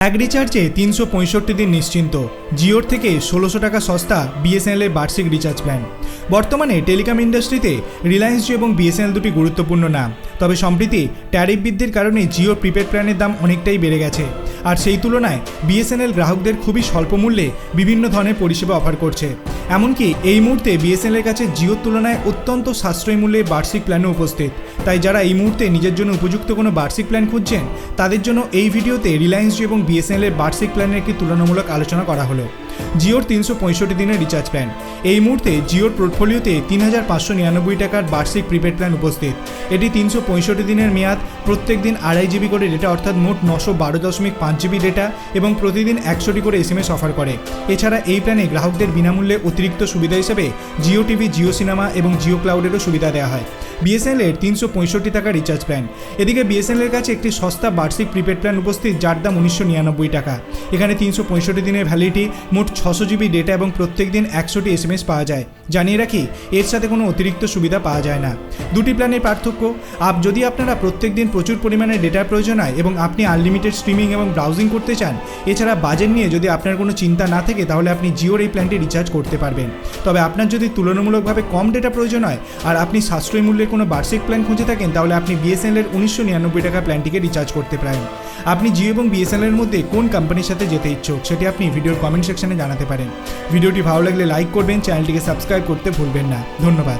এক রিচার্জে তিনশো পঁয়ষট্টি দিন নিশ্চিন্ত। জিওর থেকে ষোলোশো টাকা সস্তা বিএসএনএলের বার্ষিক রিচার্জ প্ল্যান বর্তমানে টেলিকম ইন্ডাস্ট্রিতে রিলায়েন্স জিও এবং বিএসএনএল দুটি গুরুত্বপূর্ণ নাম। তবে সম্প্রতি ট্যারিফ বৃদ্ধির কারণে জিওর প্রিপেড প্ল্যানের দাম অনেকটাই বেড়ে গেছে। আর সেই তুলনায় বিএসএনএল গ্রাহকদের খুবই স্বল্প মূল্যে বিভিন্ন ধরনের পরিষেবা অফার করছে। এমনকি এই মুহূর্তে বিএসএনএল এর কাছে জিওর তুলনায় অত্যন্ত সাশ্রয়ী মূল্যে বার্ষিক প্ল্যানও উপস্থিত। তাই যারা এই মুহূর্তে নিজের জন্য উপযুক্ত কোনো বার্ষিক প্ল্যান খুঁজছেন, তাদের জন্য এই ভিডিওতে রিলায়েন্স জিও এবং বিএসএনএল এর বার্ষিক প্ল্যানের একটি তুলনামূলক আলোচনা করা হলো। জিওর তিনশো পঁয়ষট্টি দিনের রিচার্জ প্ল্যান এই মুহূর্তে জিওর পোর্টফোলিওতে তিন হাজার পাঁচশো নিরানব্বই টাকার বার্ষিক প্রিপেড প্ল্যান উপস্থিত। এটি তিনশো পঁয়ষট্টি দিনের মেয়াদ, প্রত্যেক দিন আড়াই জিবি করে ডেটা, অর্থাৎ মোট নশো বারো দশমিক পাঁচ জিবি ডেটা এবং প্রতিদিন একশোটি করে এসএমএস অফার করে। এছাড়া এই প্ল্যানে গ্রাহকদের বিনামূল্যে অতিরিক্ত সুবিধা হিসেবে জিও টিভি, জিও সিনেমা এবং জিও ক্লাউডেরও সুবিধা দেওয়া হয়। বিএসএনএল এর তিনশো পঁয়ষট্টি টাকা রিচার্জ প্ল্যান এদিকে বিএসএনএল এর কাছে একটি সস্তা বার্ষিক প্রিপেড প্ল্যান উপস্থিত, যার দাম উনিশশো নিরানব্বই টাকা। এখানে তিনশো পঁয়ষট্টি দিনের ভ্যালিডিটি মোট ছশো জিবি ডেটা এবং প্রত্যেক দিন একশোটি এসএমএস পাওয়া যায়। জানিয়ে রাখি, এর সাথে কোনো অতিরিক্ত সুবিধা পাওয়া যায় না। দুটি প্ল্যানের পার্থক্য, আপ যদি আপনারা প্রত্যেক দিন প্রচুর পরিমাণে ডেটার প্রয়োজন হয় এবং আপনি আনলিমিটেড স্ট্রিমিং এবং ব্রাউজিং করতে চান, এছাড়া বাজেট নিয়ে যদি আপনার কোনো চিন্তা না থাকে, তাহলে আপনি জিওর এই প্ল্যানটি রিচার্জ করতে পারবেন। তবে আপনার যদি তুলনামূলকভাবে কম ডেটা প্রয়োজন হয়, আর আপনি সাশ্রয়ী মূল্যের কোনো বার্ষিক প্ল্যান খুঁজে থাকেন, তাহলে আপনি বিএসএনএল এর উনিশশো নিরানব্বই টাকা প্ল্যানটিকে রিচার্জ করতে পারেন। আপনি জিও এবং বিএসএনএল এর মধ্যে কোন কোম্পানির সাথে যেতে ইচ্ছুক, সেটি আপনি ভিডিওর কমেন্ট সেকশনে জানাতে পারেন। ভিডিওটি ভালো লাগলে লাইক করবেন চ্যানেলটিকে সাবস্ক্রাইব করতে ভুলবেন না। ধন্যবাদ।